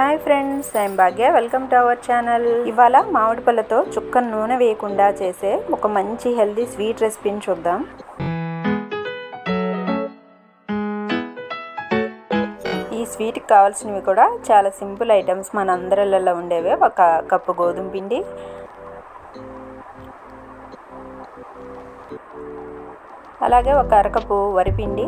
Hi friends I'm Bhagya. Welcome to our channel ఇవాళ మామిడి పళ్ళతో చుక్క నూనె వేయకుండా చేసే ఒక మంచి హెల్దీ స్వీట్ రెసిపీని చూద్దాం. ఈ స్వీట్కి కావాల్సినవి కూడా చాలా సింపుల్ ఐటమ్స్ మన అందరిలలో ఉండేవే. ఒక కప్పు గోధుమ పిండి అలాగే ఒక అరకప్పు వరిపిండి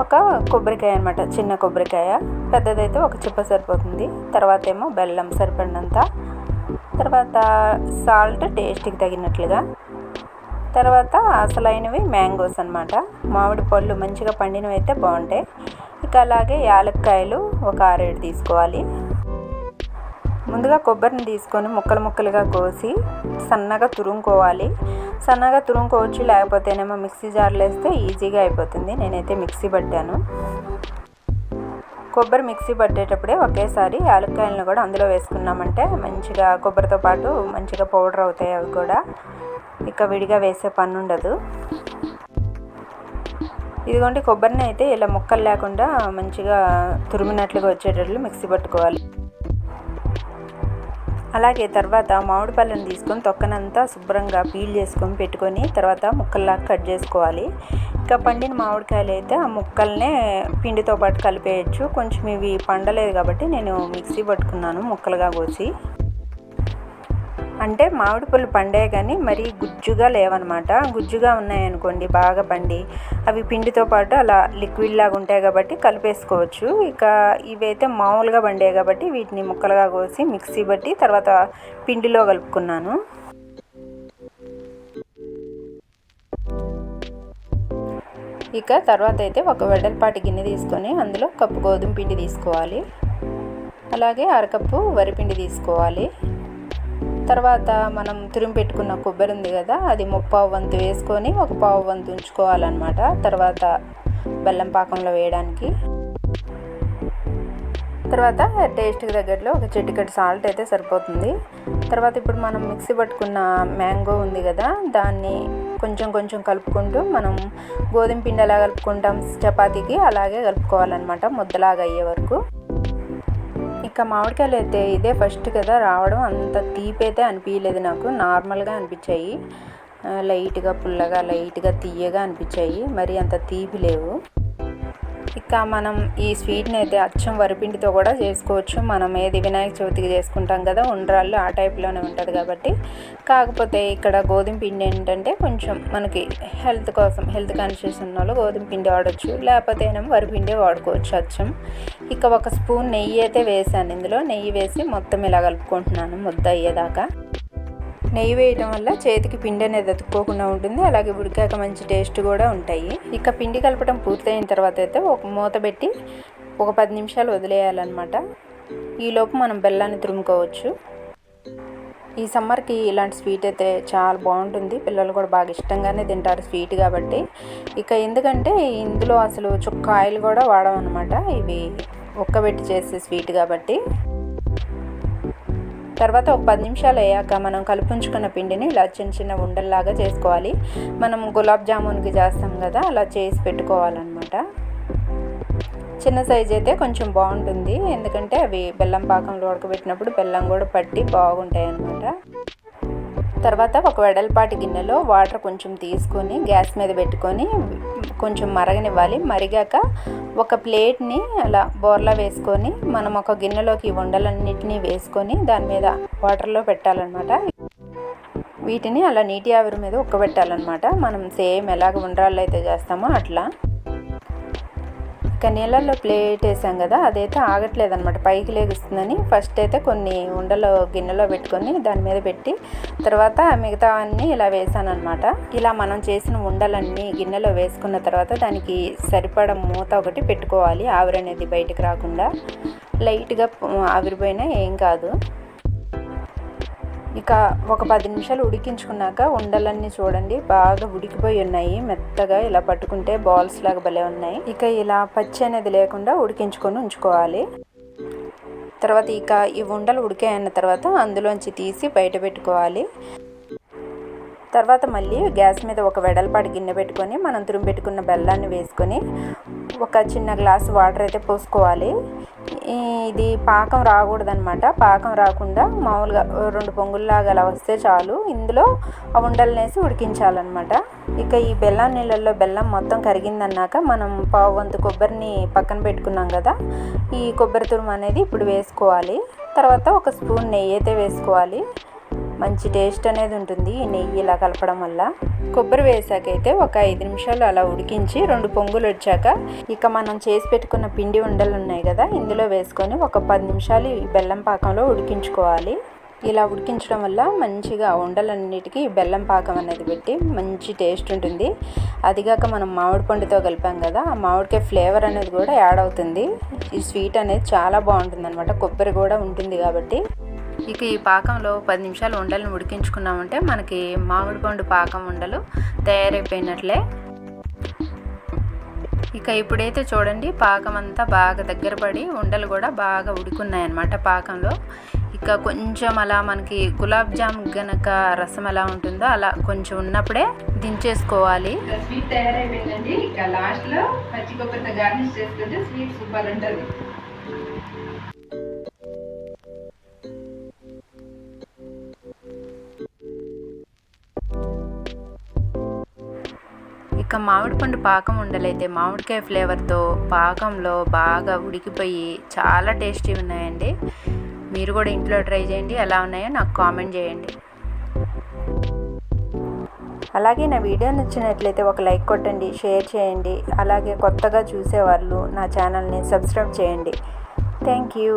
ఒక కొబ్బరికాయ అనమాట చిన్న కొబ్బరికాయ. పెద్దదైతే ఒక చిప్ప సరిపోతుంది. తర్వాత ఏమో బెల్లం సరిపడినంత. తర్వాత సాల్ట్ టేస్ట్కి తగినట్లుగా. తర్వాత అసలైనవి మ్యాంగోస్ అనమాట మామిడి పళ్ళు మంచిగా పండినవి అయితే బాగుంటాయి. ఇక అలాగే యాలక్కాయలు ఒక ఆరేడు తీసుకోవాలి. ముందుగా కొబ్బరిని తీసుకొని ముక్కలు ముక్కలుగా కోసి సన్నగా తురుముకోవాలి. సన్నగా తురుముకోవచ్చు లేకపోతేనేమో మిక్సీ జార్లో వేస్తే ఈజీగా అయిపోతుంది. నేనైతే మిక్సీ పట్టాను. కొబ్బరి మిక్సీ పట్టేటప్పుడే ఒకేసారి యాలక్కాయలను కూడా అందులో వేసుకున్నామంటే మంచిగా కొబ్బరితో పాటు మంచిగా పౌడర్ అవుతాయి అవి కూడా. ఇక విడిగా వేసే పని ఉండదు. ఇదిగోండి కొబ్బరిని అయితే ఇలా ముక్కలు లేకుండా మంచిగా తురిమినట్లుగా వచ్చేటట్లు మిక్సీ పట్టుకోవాలి. అలాగే తర్వాత మామిడి పళ్ళని తీసుకొని తొక్కనంతా శుభ్రంగా పీల్ చేసుకొని పెట్టుకొని తర్వాత ముక్కల్లాగా కట్ చేసుకోవాలి. ఇంకా పండిన మామిడికాయలు అయితే ఆ ముక్కల్నే పిండితో పాటు కలిపేయచ్చు. కొంచెం ఇవి పండలేదు కాబట్టి నేను మిక్సీ పట్టుకున్నాను ముక్కలుగా కోసి. అంటే మామిడి పళ్ళు పండే కానీ మరీ గుజ్జుగా లేవన్నమాట గుజ్జుగా ఉన్నాయనుకోండి బాగా పండి అవి పిండితో పాటు అలా లిక్విడ్ లాగా ఉంటాయి కాబట్టి కలిపేసుకోవచ్చు. ఇక ఇవైతే మామూలుగా పండే కాబట్టి వీటిని ముక్కలుగా కోసి మిక్సీ బట్టి తర్వాత పిండిలో కలుపుకున్నాను. ఇక తర్వాత అయితే ఒక వెడల్పాటి గిన్నె తీసుకొని అందులో కప్పు గోధుమ పిండి తీసుకోవాలి. అలాగే అరకప్పు వరిపిండి తీసుకోవాలి. తర్వాత మనం తురిమి పెట్టుకున్న కొబ్బరి ఉంది కదా అది ముప్పావు వంతు వేసుకొని ఒక పావు వంతు ఉంచుకోవాలన్నమాట. తర్వాత బెల్లం పాకంలో వేయడానికి. తర్వాత టేస్ట్కి దగ్గరలో ఒక చిటికెట్ సాల్ట్ అయితే సరిపోతుంది. తర్వాత ఇప్పుడు మనం మిక్సీ పట్టుకున్న మ్యాంగో ఉంది కదా దాన్ని కొంచెం కొంచెం కలుపుకుంటూ మనం గోధుమ పిండి ఎలా కలుపుకుంటాం చపాతీకి అలాగే కలుపుకోవాలన్నమాట ముద్దలాగా అయ్యే వరకు. ఇక మామిడికాయలు అయితే ఇదే ఫస్ట్ కదా రావడం అంత తీపి అయితే అనిపించలేదు నాకు. నార్మల్గా అనిపించాయి. లైట్గా పుల్లగా లైట్గా తీయగా అనిపించాయి. మరి అంత తీపి లేవు. ఇక మనం ఈ స్వీట్ని అయితే అచ్చం వరిపిండితో కూడా చేసుకోవచ్చు. మనం ఏది వినాయక చవితికి చేసుకుంటాం కదా ఉండ్రాళ్ళు ఆ టైప్లోనే ఉంటుంది కాబట్టి. కాకపోతే ఇక్కడ గోధుమ పిండి ఏంటంటే కొంచెం మనకి హెల్త్ కోసం హెల్త్ కాన్షియస్ ఉన్న వాళ్ళు గోధుమ పిండి వాడచ్చు. లేకపోతే ఏమో వరిపిండి వాడుకోవచ్చు అచ్చం. ఇక ఒక స్పూన్ నెయ్యి అయితే వేసాను. ఇందులో నెయ్యి వేసి మొత్తం ఇలా కలుపుకుంటున్నాను ముద్ద అయ్యేదాకా. నెయ్యి వేయడం వల్ల చేతికి పిండి అనేది అతుక్కోకుండా ఉంటుంది. అలాగే ఉడికాక మంచి టేస్ట్ కూడా ఉంటాయి. ఇక పిండి కలపడం పూర్తయిన తర్వాత అయితే ఒక మూత పెట్టి ఒక పది నిమిషాలు వదిలేయాలన్నమాట. ఈలోపు మనం బెల్లాన్ని తురుముకోవచ్చు. ఈ సమ్మర్కి ఇలాంటి స్వీట్ అయితే చాలా బాగుంటుంది. పిల్లలు కూడా బాగా ఇష్టంగానే తింటారు స్వీట్ కాబట్టి. ఇక ఎందుకంటే ఇందులో అసలు చుక్క ఆయిల్ కూడా వాడమన్నమాట. ఇవి ఉక్కబెట్టి చేసే స్వీట్ కాబట్టి. తర్వాత ఒక పది నిమిషాలు అయ్యాక మనం కలుపుంచుకున్న పిండిని ఇలా చిన్న చిన్న ఉండల్లాగా చేసుకోవాలి. మనం గులాబ్ జామున్కి చేస్తాం కదా అలా చేసి పెట్టుకోవాలన్నమాట. చిన్న సైజ్ అయితే కొంచెం బాగుంటుంది. ఎందుకంటే అవి బెల్లం పాకంలో ఉడకబెట్టినప్పుడు బెల్లం కూడా పట్టి బాగుంటాయి అన్నమాట తర్వాత ఒక వెడల్పాటి గిన్నెలో వాటర్ కొంచెం తీసుకొని గ్యాస్ మీద పెట్టుకొని కొంచెం మరగనివ్వాలి. మరిగాక ఒక ప్లేట్ని అలా బోర్లా వేసుకొని మనం ఒక గిన్నెలోకి ఉండలన్నిటినీ వేసుకొని దాని మీద వాటర్లో పెట్టాలన్నమాట. వీటిని అలా నీటి ఆవిరి మీద ఉక్కబెట్టాలన్నమాట. మనం సేమ్ ఎలాగ ఉండ్రాళ్ళు అయితే చేస్తామో అట్లా. ఇక నీళ్ళల్లో ప్లేట్ వేసాం కదా అదైతే ఆగట్లేదు అనమాట పైకి లేగుస్తుందని ఫస్ట్ అయితే కొన్ని ఉండలో గిన్నెలో పెట్టుకొని దాని మీద పెట్టి తర్వాత మిగతా అన్నీ ఇలా వేసాను అనమాట ఇలా మనం చేసిన ఉండలన్నీ గిన్నెలో వేసుకున్న తర్వాత దానికి సరిపడ మూత ఒకటి పెట్టుకోవాలి ఆవిరి అనేది బయటకు రాకుండా. లైట్గా ఆవిరిపోయినా ఏం కాదు. ఇక ఒక పది నిమిషాలు ఉడికించుకున్నాక ఉండలన్నీ చూడండి బాగా ఉడికిపోయి ఉన్నాయి. మెత్తగా ఇలా పట్టుకుంటే బాల్స్ లాగా భలే ఉన్నాయి. ఇక ఇలా పచ్చి అనేది లేకుండా ఉడికించుకొని ఉంచుకోవాలి. తర్వాత ఇక ఈ ఉండలు ఉడికాయన్న తర్వాత అందులోంచి తీసి బయట పెట్టుకోవాలి. తర్వాత మళ్ళీ గ్యాస్ మీద ఒక వెడల్పాటి గిన్నె పెట్టుకొని మనం తురుము పెట్టుకున్న బెల్లాన్ని వేసుకొని ఒక చిన్న గ్లాస్ వాటర్ అయితే పోసుకోవాలి. ఇది పాకం రాకూడదనమాట పాకం రాకుండా మామూలుగా రెండు పొంగుల్లాగా అలా వస్తే చాలు. ఇందులో ఆ ఉండలనేసి వేసి ఉడికించాలన్నమాట. ఇక ఈ బెల్లం నీళ్ళల్లో బెల్లం మొత్తం కరిగిందన్నాక మనం పావు వంతు కొబ్బరిని పక్కన పెట్టుకున్నాం కదా ఈ కొబ్బరి తురుము అనేది ఇప్పుడు వేసుకోవాలి. తర్వాత ఒక స్పూన్ నెయ్యి అయితే వేసుకోవాలి. మంచి టేస్ట్ అనేది ఉంటుంది ఈ నెయ్యి ఇలా కలపడం వల్ల. కొబ్బరి వేసాకైతే ఒక ఐదు నిమిషాలు అలా ఉడికించి రెండు పొంగులు వచ్చాక ఇక మనం చేసి పెట్టుకున్న పిండి ఉండలు ఉన్నాయి కదా ఇందులో వేసుకొని ఒక పది నిమిషాలు ఈ బెల్లం పాకంలో ఉడికించుకోవాలి. ఇలా ఉడికించడం వల్ల మంచిగా ఉండలన్నిటికీ బెల్లం పాకం అనేది పెట్టి మంచి టేస్ట్ ఉంటుంది. అదిగాక మనం మామిడి పండుతో కలిపాం కదా ఆ మామిడికాయ ఫ్లేవర్ అనేది కూడా యాడ్ అవుతుంది. ఈ స్వీట్ అనేది చాలా బాగుంటుంది అనమాట కొబ్బరి కూడా ఉంటుంది కాబట్టి. ఇక ఈ పాకంలో పది నిమిషాలు ఉండలను ఉడికించుకున్నామంటే మనకి మామిడి పండు పాకం ఉండలు తయారైపోయినట్లే. ఇక ఇప్పుడైతే చూడండి పాకం అంతా బాగా దగ్గర పడి ఉండలు కూడా బాగా ఉడుకున్నాయన్నమాట పాకంలో. ఇక కొంచెం అలా మనకి గులాబ్ జామ్ గనక రసం ఎలా ఉంటుందో అలా కొంచెం ఉన్నప్పుడే దించేసుకోవాలి. స్వీట్ తయారైపోయిందండి. ఇక లాస్ట్లో పచ్చి కొబ్బరితో గార్నిష్ చేసుకుంటే స్వీట్ సూపర్ ఉంటుంది. ఇక మామిడి పండు పాకం ఉండలైతే మామిడికాయ ఫ్లేవర్తో పాకంలో బాగా ఉడికిపోయి చాలా టేస్టీ ఉన్నాయండి. మీరు కూడా ఇంట్లో ట్రై చేయండి ఎలా ఉన్నాయో నాకు కామెంట్ చేయండి. అలాగే నా వీడియో నచ్చినట్లయితే ఒక లైక్ కొట్టండి షేర్ చేయండి. అలాగే కొత్తగా చూసేవాళ్ళు నా ఛానల్ని సబ్స్క్రైబ్ చేయండి. Thank you.